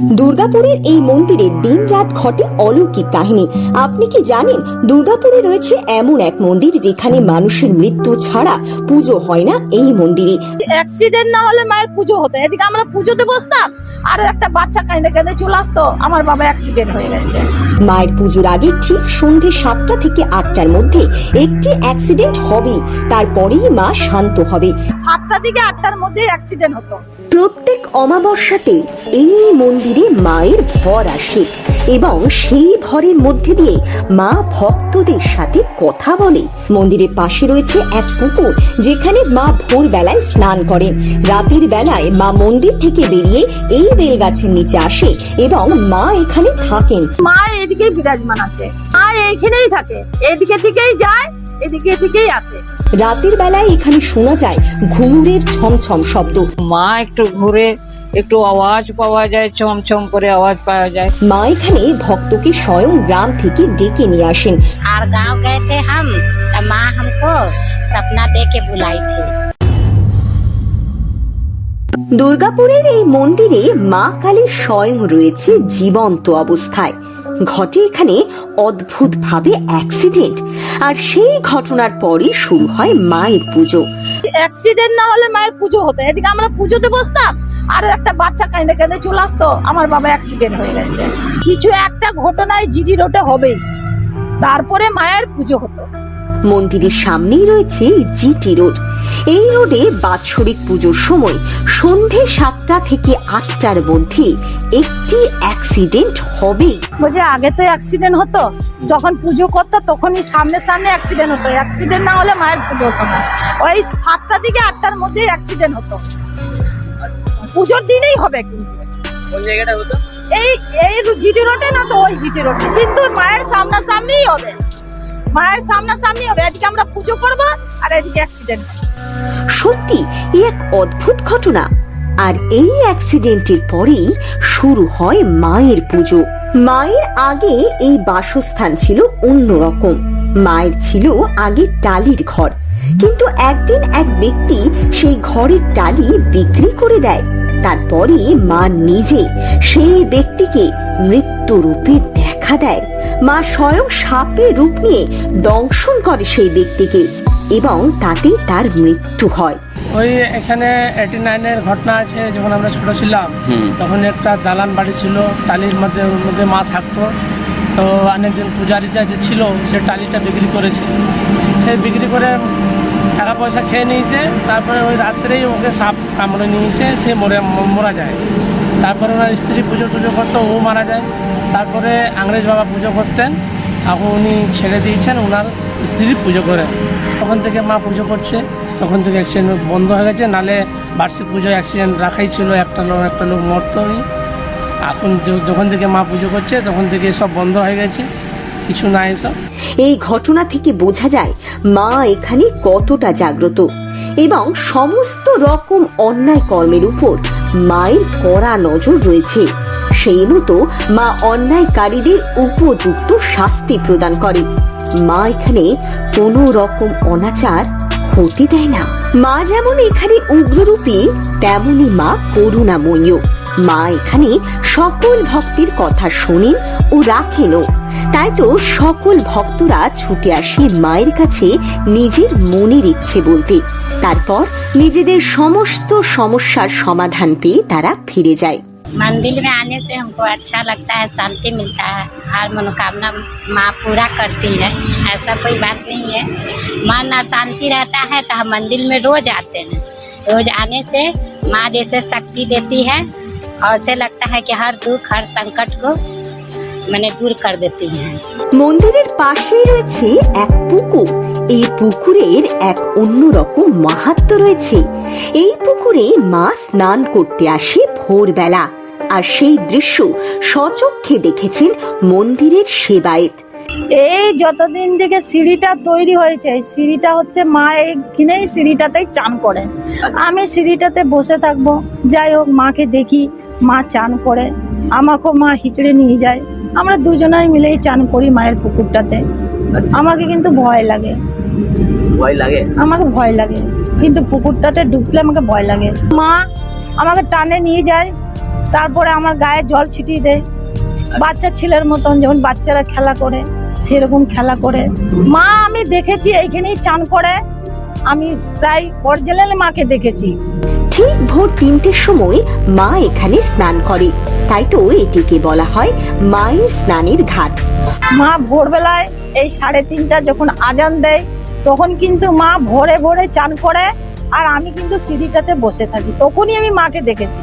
দুর্গাপুরের এই মন্দিরে দিনরাত ঘটে অলৌকিক কাহিনী। আপনি কি জানেন দুর্গাপুরে রয়েছে এমন এক মন্দির যেখানে মানুষের মৃত্যু ছাড়া পুজো হয় না? এই মন্দিরে অ্যাক্সিডেন্ট না হলে মায়ের পুজো হতো। এদিকে আমরা পুজোতে বসতাম আর একটা বাচ্চা কাঁদে কাঁদে চলে আসতো। আমার বাবা অ্যাক্সিডেন্ট হয়ে গেছে। মায়ের পুজোর আগে ঠিক সন্ধে সাতটা থেকে আটটার মধ্যে একটি অ্যাক্সিডেন্ট হবে তারপরেই মা শান্ত হবে। সাতটা থেকে আটটার মধ্যে অ্যাক্সিডেন্ট হতো। প্রত্যেক অমাবস্যাতে এই মন্দিরে মায়ের ভর আসে এবং সেই ভরের মধ্যে দিয়ে মা ভক্তদের সাথে কথা বলে। মন্দিরের পাশে রয়েছে এক পুকুর যেখানে মা ভোর বেলায় স্নান করেন। রাতের বেলায় মা মন্দির থেকে বেরিয়ে এই বেল গাছের নিচে আসে এবং মা এখানে থাকেন। মা এদিকেই বিরাজমান আছে। মা এইখানেই থাকে। এদিকে দিকেই যায় এদিকে দিকেই আসে। রাতের বেলায় এখানে শোনা যায় ঘুঙুরের ছমছম শব্দ। মা একটু ঘুরে একটু আওয়াজ পাওয়া যায় চমচম করে আওয়াজ পাওয়া যায়। মা এখানে ভক্তকে স্বয়ং গ্রাম থেকে ডেকে নিয়ে আসেন। আর গাঁও গেতে হাম মা হামকো সপনা দেখে বুলাই থে। দুর্গাপুরের এই মন্দিরে মা কালী স্বয়ং রয়েছে জীবন্ত অবস্থায়। ঘটে এখানে অদ্ভুতভাবে অ্যাক্সিডেন্ট আর সেই ঘটনার পরই শুরু হয় মায়ের পুজো। অ্যাক্সিডেন্ট না হলে মায়ের পুজো হতো। এদিকে আমরা পুজোতে বসতাম আর একটা বাচ্চা কাঁদে কাঁদে চলে আসতো আমার বাবা অ্যাক্সিডেন্ট হয়ে গেছে। কিছু একটা ঘটনায় জিডি রোডে হবেই। তারপরে মায়ের পুজো হতো। মন্দিরের সামনেই রয়েছে জিটি রোড। এই রোডে বাৎসরিক পুজোর সময় সন্ধে সাতটা থেকে আটটার মধ্যে একটি অ্যাক্সিডেন্ট হবেই। বলছে আগে তো অ্যাক্সিডেন্ট হতো। যখন পুজো করতো তখনই সামনে সামনে অ্যাক্সিডেন্ট হতো। অ্যাক্সিডেন্ট না হলে মায়ের পুজো হতো না। ওই সাতটা থেকে আটটার মধ্যে অ্যাক্সিডেন্ট হতো। পুজোর দিনেই হবে কিন্তু। এই এই জিটি রোডে না তো ওই জিটি রোডে। কিন্তু মায়ের সামনাসামনিই হবে। মায়ের সামনাসামনি হবে। এদিকে আমরা পুজো করব আর এদিকে অ্যাক্সিডেন্ট সত্যি এক অদ্ভুত ঘটনা। আর এই অ্যাক্সিডেন্টের পরেই শুরু হয় মায়ের পুজো। মায়ের আগে এই বাসস্থান ছিল অন্যরকম মায়ের ছিল আগে টালির ঘর। কিন্তু একদিন এক ব্যক্তি সেই ঘরের টালি বিক্রি করে দেয়। তারপরে মা নিজে সেই ব্যক্তিকে মৃত্যুরূপে দেখা দেয়। মা স্বয়ং সাপের রূপ নিয়ে দংশন করে সেই ব্যক্তিকে এবং তাতে তার মৃত্যু হয়। ওই এখানে এইটি নাইনের ঘটনা আছে যখন আমরা ছোট ছিলাম তখন একটা দালান বাড়ি ছিল টালির মধ্যে ওর মধ্যে মা থাকতো। তো অনেকদিন পূজারিটা যে ছিল সে টালিটা বিক্রি করেছে। সে বিক্রি করে টাকা পয়সা খেয়ে নিয়েছে, তারপরে ওই রাত্রেই ওকে সাপ কামড়ে নিয়েছে, সে মরে, মরা যায়। তারপরে ওনার স্ত্রী পুজো টুজো করতো, ও মারা যায়। তারপরে ইংরেজ বাবা পুজো করতেন এখন উনি ছেড়ে দিয়েছেন ওনার স্ত্রী পুজো করে। তখন থেকে মা পুজো করছে, তখন থেকে অ্যাক্সিডেন্ট বন্ধ হয়ে গেছে, নালে বার্ষিক পুজোয় অ্যাক্সিডেন্ট রাখাই ছিল, একটা লোক একটা লোক মরতই। এখন যখন থেকে মা পুজো করছে, তখন থেকে সব বন্ধ হয়ে গেছে। কিছু নাই এসব। এই ঘটনা থেকে বোঝা যায় মা এখানে কতটা জাগ্রত এবং সমস্ত রকম অন্যায় কর্মের উপর মায়ের কড়া নজর রয়েছে। সেই মতো মা অন্যায়কারীদের উপযুক্ত শাস্তি প্রদান করে। মা এখানে কোনো রকম অনাচার হতে দেয় না। মা যেমন এখানে উগ্ররূপী, তেমনি মা করুণাময়ীও। মা এখানে সকল ভক্তের কথা শোনেন ও রাখেনও তাই তো সকল ভক্তরা ছুটে আসে মায়ের কাছে নিজের মনের ইচ্ছে বলতে তারপর নিজেদের সমস্ত সমস্যার সমাধান পেয়ে তারা ফিরে যায় मंदिर में आने से हमको अच्छा लगता है शांति मिलता है हर मनोकामना माँ पूरा करती है ऐसा कोई बात नहीं है मन अशांति रहता है तो हम मंदिर में रोज आते हैं रोज आने से माँ जैसे शक्ति देती है और से लगता है कि हर दुख हर संकट को मैंने दूर कर देती हैं মন্দিরের পাশেই রয়েছে এক পুকুর এই পুকুরের এক অন্যরকম মাহাত্ম রয়েছে এই পুকুরে মা স্নান করতে আসে ভোরবেলা আর সেই দৃশ্য সচক্ষে দেখেছেন মন্দিরের সেবায়েত এই যতদিন থেকে সিঁড়িটা তৈরি হয়েছে এই সিঁড়িটা হচ্ছে মা এইখানেই সিঁড়িটাতেই চান করেন আমি সিঁড়িটাতে বসে থাকবো যাই হোক মাকে দেখি মা চান করে আমাকেও মা হিচড়ে নিয়ে যায়। আমরা দুজনাই মিলেই চান করি মায়ের পুকুরটাতে। আমাকে কিন্তু ভয় লাগে। ভয় লাগে? আমাকে ভয় লাগে। কিন্তু পুকুরটাতে ঢুকলে আমাকে ভয় লাগে। মা আমাকে টানে নিয়ে যায় তারপরে আমার গায়ে জল ছিটিয়ে দেয়। বাচ্চা ছেলের মতন যেমন বাচ্চারা খেলা করে সেরকম খেলা করে। মা আমি দেখেছি এইখানেই চান করে। আমি প্রায় অরিজিনাল মাকে দেখেছি। ঠিক ভোর তিনটের সময় মা এখানে স্নান করে। তাই তো এটিকে বলা হয় মায়ের স্নানের ঘাট। মা ভোরবেলায় এই সাড়ে তিনটা যখন আজান দেয় তখন কিন্তু মা ভোরে ভোরে চান করে আর আমি কিন্তু সিঁড়িটাতে বসে থাকি। তখনই আমি মাকে দেখেছি।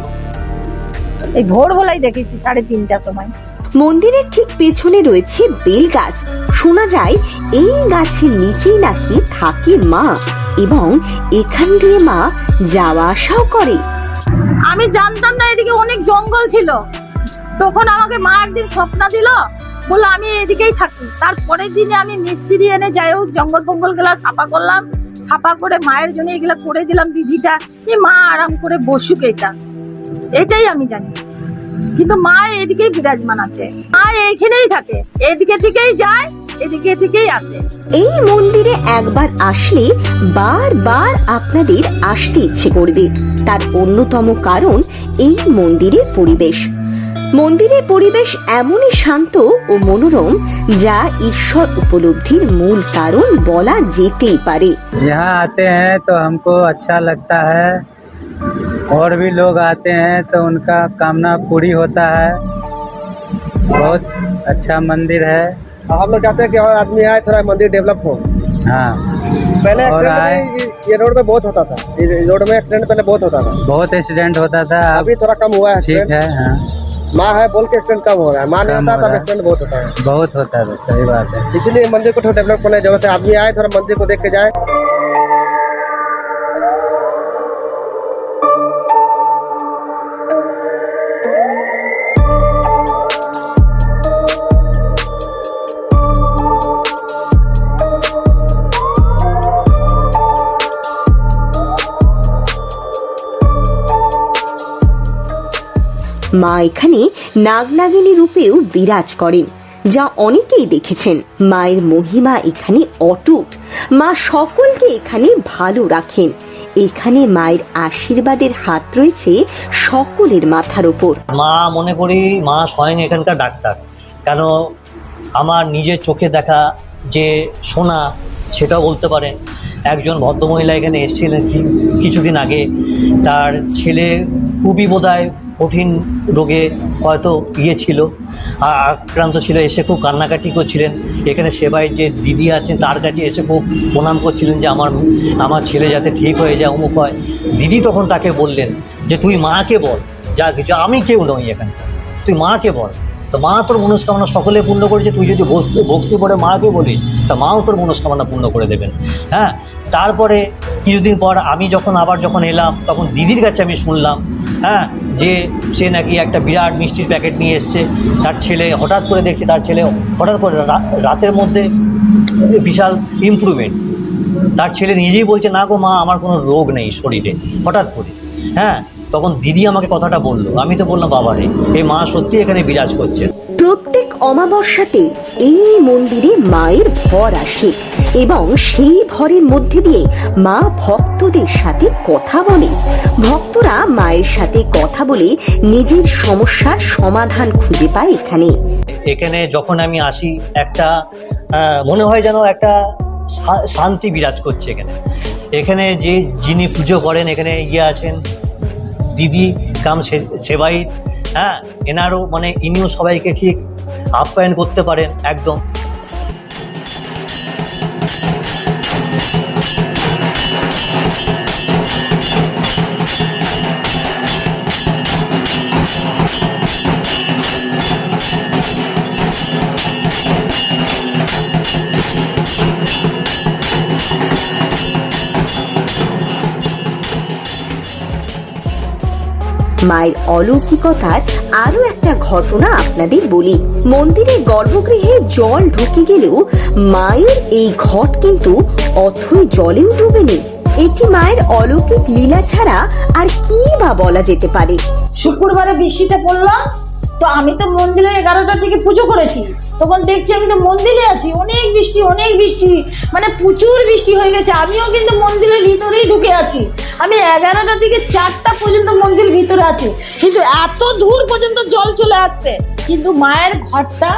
এই ভোরবেলায় দেখেছি সাড়ে তিনটার সময়। মন্দিরের ঠিক পেছনে রয়েছে বেল গাছ। শোনা যায়, এই গাছের নিচেই নাকি থাকে মা এবং এখান দিয়ে মা যাওয়া আসাও করে। আমি জানতাম না এদিকে অনেক জঙ্গল ছিল। তখন আমাকে মা একদিন স্বপ্ন দিল, বলল, আমি এদিকেই থাকি। তারপরের দিনে আমি মিস্ত্রি এনে যাই হোক, জঙ্গল ফঙ্গলগুলা সাফা করলাম। সাফা করে মায়ের জন্য এগুলা করে দিলাম এই মা আরাম করে বসুক এটা। এটাই আমি জানি। কিন্তু মা এদিকেই বিরাজমান আছে মা এইখানেই থাকে এদিকে থেকেই যায় এদিকে থেকেই আসে এই মন্দিরে একবার আসলে বারবার আপনাদের আসতে ইচ্ছে করবে তার অন্যতম কারণ এই মন্দিরের পরিবেশ মন্দিরের পরিবেশ এমনই শান্ত ও মনোরম যা ঈশ্বর উপলব্ধির মূল কারণ বলা যেতেই পারে यहाँ आते हैं तो हमको अच्छा लगता है और भी लोग आते हैं तो उनका कामना पूरी होता है। बहुत अच्छा मंदिर है। हम लोग चाहते हैं कि हमारे आदमी आए थोड़ा मंदिर डेवलप हो। हाँ। पहले और एक्सीडेंट ये- रोड पे बहुत होता था। ये रोड में एक्सीडेंट पहले बहुत होता था। बहुत एक्सीडेंट होता था। अभी थोड़ा कम हुआ है ठीक है हाँ। माँ है बोल के एक्सीडेंट कम हो रहा है। माँ नहीं होता हो तब एक्सीडेंट बहुत होता है। बहुत होता है सही बात है। इसीलिए मंदिर को थोड़ा डेवलप करने की ज़रूरत है। आदमी आए थोड़ा मंदिर को देख के जाए। মা এখানে নাগনাগিনী রূপেও বিরাজ করেন, যা অনেকেই দেখেছেন। মায়ের মহিমা এখানে অটুট। মা সকলকে এখানে ভালো রাখেন। এখানে মায়ের আশীর্বাদের হাত রয়েছে সকলের মাথার ওপর। মা, মনে করি মা স্বয়ং এখানকার ডাক্তার। কেন আমার নিজের চোখে দেখা যে শোনা সেটাও বলতে পারেন। একজন ভদ্রমহিলা এখানে এসেছিলেন কিছুদিন আগে। তার ছেলে খুবই বোধহয় কঠিন রোগে হয়তো ইয়ে ছিল আর আক্রান্ত ছিল, এসে খুব কান্নাকাটি করছিলেন। এখানে সেবায় যে দিদি আছেন, তার কাছে এসে খুব প্রণাম করছিলেন যে আমার আমার ছেলে যাতে ঠিক হয়ে যায়, অমুক হয়। দিদি তখন তাকে বললেন যে, তুই মাকে বল, যা কিছু, আমি কেউ নই এখানে। তুই মাকে বল। তো মা তোর মনস্কামনা সকলে পূর্ণ করেছে, তুই যদি ভক্তি ভক্তি করে মাকে বলিস, তা মাও তোর মনস্কামনা পূর্ণ করে দেবেন। হ্যাঁ তারপরে কিছুদিন পর আমি যখন আবার যখন এলাম, তখন দিদির কাছে আমি শুনলাম হ্যাঁ যে সে নাকি একটা বিরাট মিষ্টির প্যাকেট নিয়ে এসছে, তার ছেলে হঠাৎ করে দেখছে, তার ছেলে হঠাৎ করে রাতের মধ্যে বিশাল ইমপ্রুভমেন্ট তার ছেলে নিজেই বলছে, না গো মা, আমার কোনো রোগ নেই শরীরে। হঠাৎ করে। হ্যাঁ তখন দিদি আমাকে কথাটা বলল। আমি তো বললাম, বাবা রে এই মা সত্যি এখানে বিরাজ করছেন প্রত্যেক অমাবস্যাতে এই মন্দিরে মায়ের ভর আসে। এবং সেই ভরের মধ্যে দিয়ে মা ভক্তদের সাথে কথা বলে। ভক্তরা মায়ের সাথে কথা বলে নিজের সমস্যার সমাধান খুঁজে পায় এখানে। এখানে যখন আমি আসি, একটা মনে হয় যেন একটা শান্তি বিরাজ করছে এখানে। এখানে যে যিনি পুজো করেন, এখানে ইয়ে আছেন, দিদি কাম সে- সেবায়িত হ্যাঁ এনারও মানে ইনিও সবাইকে ঠিক আপ্যায়ন করতে পারেন, একদম। মায়ের অলৌকিকতার আরও একটা ঘটনা আপনাদের বলি। মন্দিরের গর্ভগৃহে জল ঢুকে গেলেও মায়ের এই ঘট কিন্তু অথই জলেও ডুবেনি এটি মায়ের অলৌকিক লীলা ছাড়া আর কি বা বলা যেতে পারে? শুক্রবারে বৃষ্টিতে পড়ল তো আমি তো মন্দিরে এগারোটার দিকে পুজো করেছি। তখন দেখছি আমি তো মন্দিরে আছি। অনেক বৃষ্টি অনেক বৃষ্টি। মানে প্রচুর বৃষ্টি হয়ে গেছে। আমিও কিন্তু মন্দিরের ভিতরেই ঢুকে আছি। আমি এগারোটার দিকে চারটা পর্যন্ত মন্দির ভিতরে আছি। কিন্তু এত দূর পর্যন্ত জল চলে আসছে। কিন্তু মায়ের ঘরটা,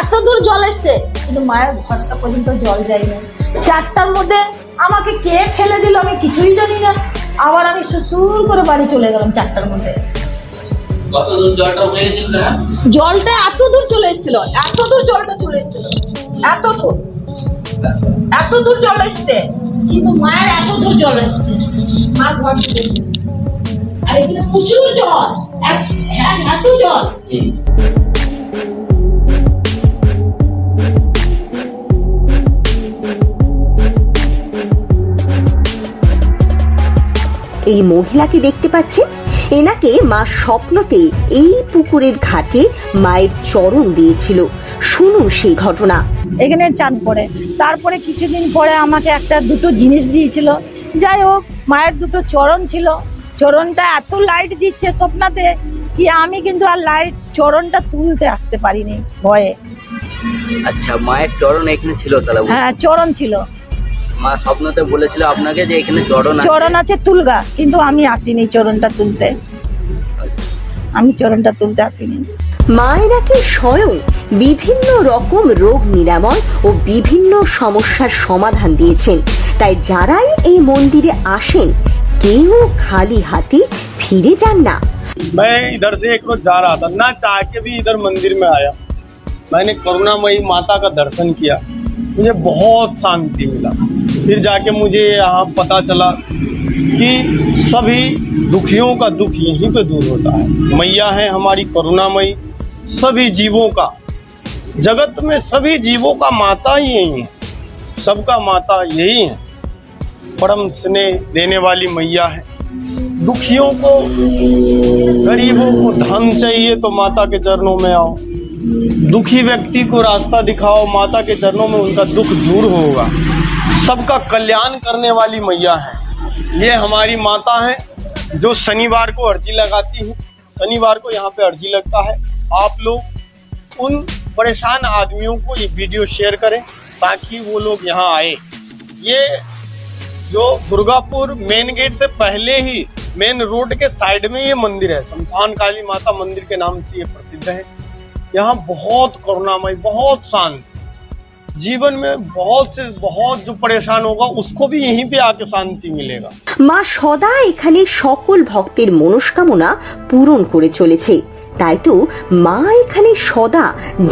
এত দূর জল এসছে। কিন্তু মায়ের ঘরটা পর্যন্ত জল যায়নি। চারটার মধ্যে আমাকে কে ফেলে দিল আমি কিছুই জানি না। আবার আমি সুসুর করে বাড়ি চলে গেলাম চারটার মধ্যে। জলটা এত দূর চলে এসেছিল এত দূর জলটা চলে এসেছিল এত দূর এত দূর জল এসছে কিন্তু মায়ের এত দূর জল এসছে মা ঘর আর এখানে প্রচুর জল হ্যাঁ, এত জল। এই মহিলাকে দেখতে পাচ্ছেন এনাকে মা স্বপ্নতে এই পুকুরের ঘাটে মায়ের চরণ দিয়েছিল। শুনুন সেই ঘটনা। এখানে চান করে। তারপরে কিছুদিন পরে আমাকে একটা দুটো জিনিস দিয়েছিল। যাই হোক মায়ের দুটো চরণ ছিল। চরণটা এত লাইট দিচ্ছে স্বপ্নাতে কি আমি কিন্তু আর লাইট চরণটা তুলতে আসতে পারিনি ভয়ে। আচ্ছা মায়ের চরণ এখানে ছিল তাহলে? হ্যাঁ চরণ ছিল। মা স্বপ্নতে বলেছিল আপনাকে যে এখানে চরণ আছে চরণ আছে তুলগা কিন্তু আমি আসিনি চরণটা তুলতে আমি চরণটা তুলতে আসিনি মায়েরাকে স্বয়ং বিভিন্ন রকম রোগ নিরাময় ও বিভিন্ন সমস্যার সমাধান দিয়েছেন তাই যারাই এই মন্দিরে আসেন কেউ খালি হাতে ফিরে যান না मैं इधर से एक रोज जा रहा था ना चाह के भी इधर मंदिर में आया मैंने करुणामयी माता का दर्शन किया मुझे बहुत शांति मिला। फिर जाके मुझे यहाँ पता चला कि सभी दुखियों का दुख यहीं पे दूर होता है। मैया है हमारी करुणामयी, सभी जीवों का। जगत में सभी जीवों का माता ही यही है। सबका माता यही है। परम स्नेह देने वाली मैया है। दुखियों को, गरीबों को धन चाहिए तो माता के चरणों में आओ। दुखी व्यक्ति को रास्ता दिखाओ, माता के चरणों में उनका दुख दूर होगा। सबका कल्याण करने वाली मैया है। ये हमारी माता है, जो शनिवार को अर्जी लगाती है। शनिवार को यहाँ पे अर्जी लगता है। आप लोग उन परेशान आदमियों को ये वीडियो शेयर करें, ताकि वो लोग यहाँ आए। ये जो दुर्गापुर मेन गेट से पहले ही मेन रोड के साइड में ये मंदिर है। शमशान काली माता मंदिर के नाम से ये प्रसिद्ध है। यहाँ बहुत करुणामय बहुत शांत जीवन में बहुत से बहुत जो परेशान होगा उसको भी यहीं पे आके शांति मिलेगा মা সদা এখানে সকল ভক্তের মনস্কামনা পূরণ করে চলেছে তাই তো মা এখানে সদা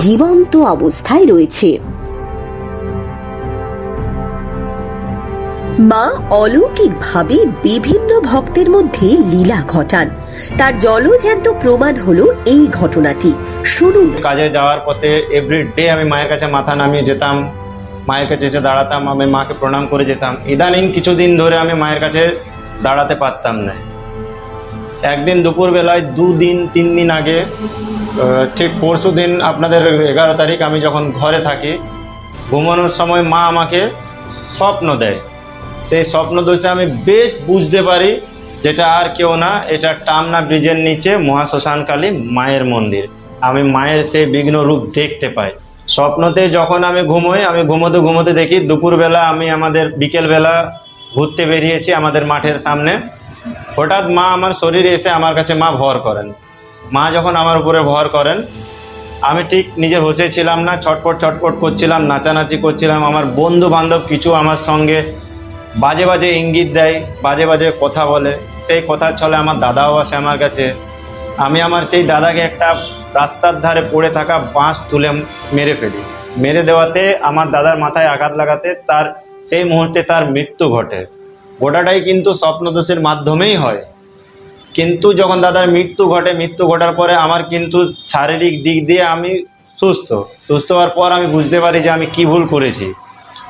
জীবন্ত অবস্থায় রয়েছে মা অলৌকিকভাবে বিভিন্ন ভক্তের মধ্যে লীলা ঘটান। তার জলজ্যান্ত প্রমাণ হলো এই ঘটনাটি। শুনুন। কাজে যাওয়ার পথে এভরি ডে আমি মায়ের কাছে মাথা নামিয়ে যেতাম, মায়ের কাছে এসে দাঁড়াতাম, আমি মাকে প্রণাম করে যেতাম। ইদানিং কিছুদিন ধরে আমি মায়ের কাছে দাঁড়াতে পারতাম না। একদিন দুপুরবেলায় দুদিন তিন দিন আগে ঠিক পরশু দিন আপনাদের এগারো তারিখ আমি যখন ঘরে থাকি, ঘুমানোর সময় মা আমাকে স্বপ্ন দেয়। সেই স্বপ্ন দোষে আমি বেশ বুঝতে পারি যেটা আর কেউ না, এটা টামনা ব্রিজের নিচে মহাশ্মশানকালী মায়ের মন্দির। আমি মায়ের সেই বিঘ্ন রূপ দেখতে পাই। স্বপ্নতে যখন আমি ঘুমোই, আমি ঘুমোতে ঘুমোতে দেখি দুপুরবেলা আমি আমাদের বিকেলবেলা ঘুরতে বেরিয়েছি আমাদের মাঠের সামনে। হঠাৎ মা আমার শরীরে এসে আমার কাছে মা ভর করেন। মা যখন আমার উপরে ভর করেন, আমি ঠিক নিজে বসেছিলাম না, ছটপট ছটপট করছিলাম, নাচানাচি করছিলাম। আমার বন্ধু বান্ধব কিছু আমার সঙ্গে বাজে বাজে ইঙ্গিত দেয়, বাজে বাজে কথা বলে। সেই কথার ছলে আমার দাদাও আসে আমার কাছে। আমি আমার সেই দাদাকে একটা রাস্তার ধারে পড়ে থাকা বাঁশ তুলে মেরে ফেলি। মেরে দেওয়াতে আমার দাদার মাথায় আঘাত লাগাতে তার, সেই মুহূর্তে তার মৃত্যু ঘটে। গোটাটাই কিন্তু স্বপ্নদোষের মাধ্যমেই হয়। কিন্তু যখন দাদার মৃত্যু ঘটে, মৃত্যু ঘটার পরে আমার কিন্তু শারীরিক দিক দিয়ে আমি সুস্থ। সুস্থ হওয়ার পর আমি বুঝতে পারি যে আমি কি ভুল করেছি।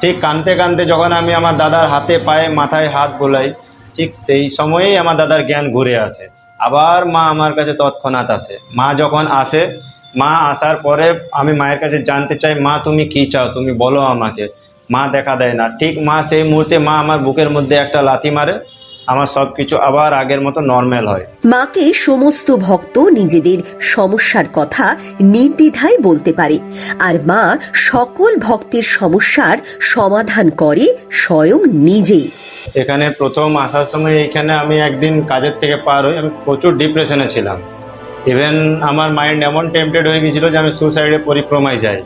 ঠিক কানতে কানতে যখন আমি আমার দাদার হাতে পায়ে, মাথায় হাত বোলাই, ঠিক সেই সময়েই আমার দাদার জ্ঞান ঘুরে আসে। আবার মা আমার কাছে তৎক্ষণাৎ আসে। মা যখন আসে, মা আসার পরে আমি মায়ের কাছে জানতে চাই, মা, তুমি কি চাও? তুমি বলো আমাকে। মা দেখা দেয় না। ঠিক মা সেই মুহূর্তে মা আমার বুকের মধ্যে একটা লাথি মারে আমার সব কিছু আবার আগের মতো নর্মাল হয়। মাকে সমস্ত ভক্ত নিজেদের সমস্যার কথা নির্দ্বিধায় বলতে পারে আর মা সকল ভক্তের সমস্যার সমাধান করে স্বয়ং নিজেই। এখানে প্রথম আসার সময় এখানে আমি একদিন কাজের থেকে পার হই আমি প্রচুর ডিপ্রেশনে ছিলাম। ইভেন আমার মাইন্ড এমন টেম্পটেড হয়ে গেছিল যে আমি সুসাইডে পরিক্রমায় যাই।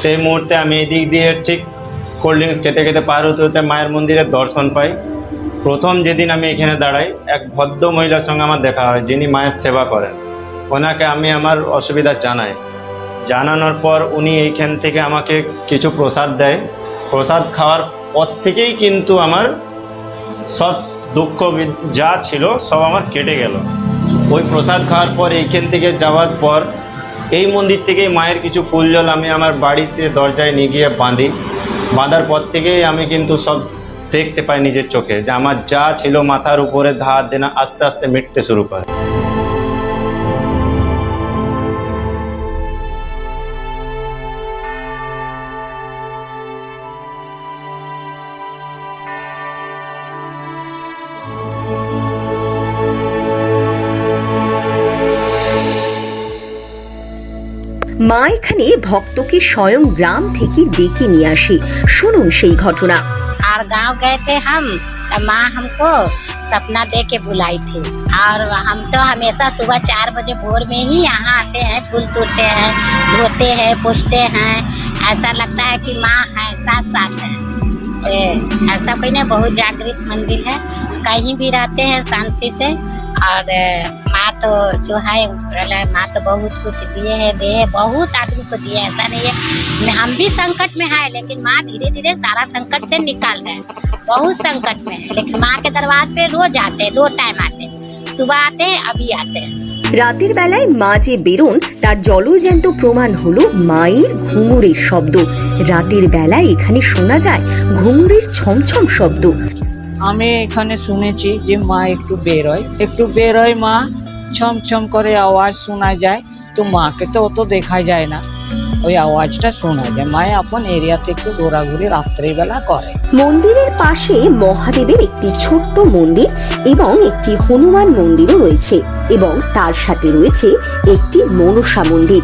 সেই মুহূর্তে আমি এদিক দিয়ে ঠিক কোল্ড ড্রিঙ্কস খেতে খেতে পার হতে হতে মায়ের মন্দিরের দর্শন পাই। প্রথম যেদিন আমি এখানে দাঁড়াই, এক ভদ্র মহিলার সঙ্গে আমার দেখা হয়, যিনি মায়ের সেবা করেন। ওনাকে আমি আমার অসুবিধা জানাই। জানানোর পর উনি এইখান থেকে আমাকে কিছু প্রসাদ দেয়। প্রসাদ খাওয়ার পর থেকেই কিন্তু আমার সব দুঃখ যা ছিল সব আমার কেটে গেল। ওই প্রসাদ খাওয়ার পর এইখান থেকে যাওয়ার পর এই মন্দির থেকেই মায়ের কিছু ফুল জল আমি আমার বাড়িতে দরজায় নিয়ে গিয়ে বাঁধি। বাঁধার পর থেকেই আমি কিন্তু সব দেখতে পাই নিজের চোখে যে আমার যা ছিল মাথার উপরে ধার দেনা আস্তে আস্তে মিটতে শুরু করে। মা এখানে ভক্তকে স্বয়ং গ্রাম থেকে ডেকে নিয়ে আসে। শুনুন সেই ঘটনা। और गाँव गए थे हम तो माँ हमको सपना दे के बुलाई थी। और हम तो हमेशा सुबह चार बजे भोर में ही यहाँ आते हैं, फूल तोड़ते हैं, धोते हैं, पूछते हैं। ऐसा लगता है कि माँ है साथ साथ है ऐसा कोई नहीं बहुत जागृत मंदिर है। कहीं भी रहते हैं शांति से। और ए, माँ तो जो है ऊपर है, माँ तो बहुत कुछ दिए है दे है बहुत आदमी को दिए है, ऐसा नहीं है हम भी संकट में है लेकिन माँ धीरे धीरे सारा संकट से निकाल रहे हैं बहुत संकट में है लेकिन माँ के दरबार पे रोज आते हैं दो टाइम आते हैं सुबह आते हैं अभी आते हैं রাতের বেলায় মা যে বেরোন তার জলজ্যান্ত প্রমাণ হলো মায়ের ঘুঙুরের শব্দ রাতের বেলায় এখানে শোনা যায় ঘুঙুরের ছমছম শব্দ আমি এখানে শুনেছি যে মা একটু বেরোয়। একটু বেরোয় মা ছম ছম করে আওয়াজ শোনা যায়। তো মাকে তো অত দেখা যায় না। ওই আওয়াজটা শোনা যায়। মায়ে আপন এরিয়াতে একটু ঘোরাঘুরি রাত্রিবেলা করে। মন্দিরের পাশে মহাদেবের একটি ছোট্ট মন্দির এবং একটি হনুমান মন্দিরও রয়েছে এবং তার সাথে রয়েছে একটি মনসা মন্দির।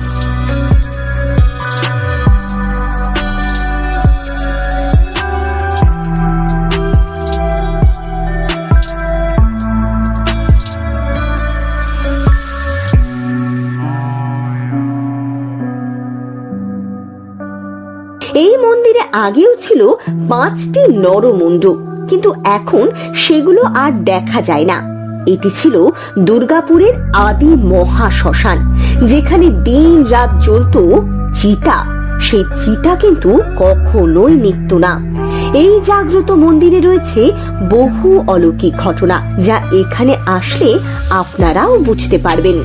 আগেও ছিল পাঁচটি নরমুণ্ড, কিন্তু এখন সেগুলো আর দেখা যায় না। এটি ছিল দুর্গাপুরের আদি মহা শ্মশান যেখানে দিন রাত জ্বলত চিতা। সেই চিতা কিন্তু কখনোই নিত্য না। এই জাগ্রত মন্দিরে রয়েছে বহু অলৌকিক ঘটনা, যা এখানে আসলে আপনারাও বুঝতে পারবেন।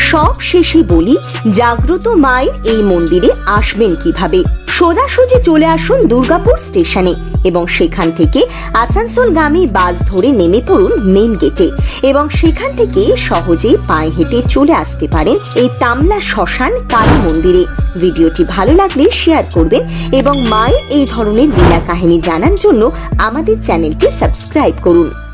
সব শেষে বলি, জাগ্রত মায়ের এই মন্দিরে আসবেন কীভাবে? সোজাসুজি চলে আসুন দুর্গাপুর স্টেশনে এবং সেখান থেকে আসানসোল আসানসোলগামী বাস ধরে নেমে পড়ুন মেন গেটে এবং সেখান থেকে সহজেই পায়ে হেঁটে চলে আসতে পারেন এই তামলা শ্মশান কালী মন্দিরে। ভিডিওটি ভালো লাগলে শেয়ার করবেন এবং মায়ের এই ধরনের লীলা কাহিনী জানার জন্য আমাদের চ্যানেলটি সাবস্ক্রাইব করুন।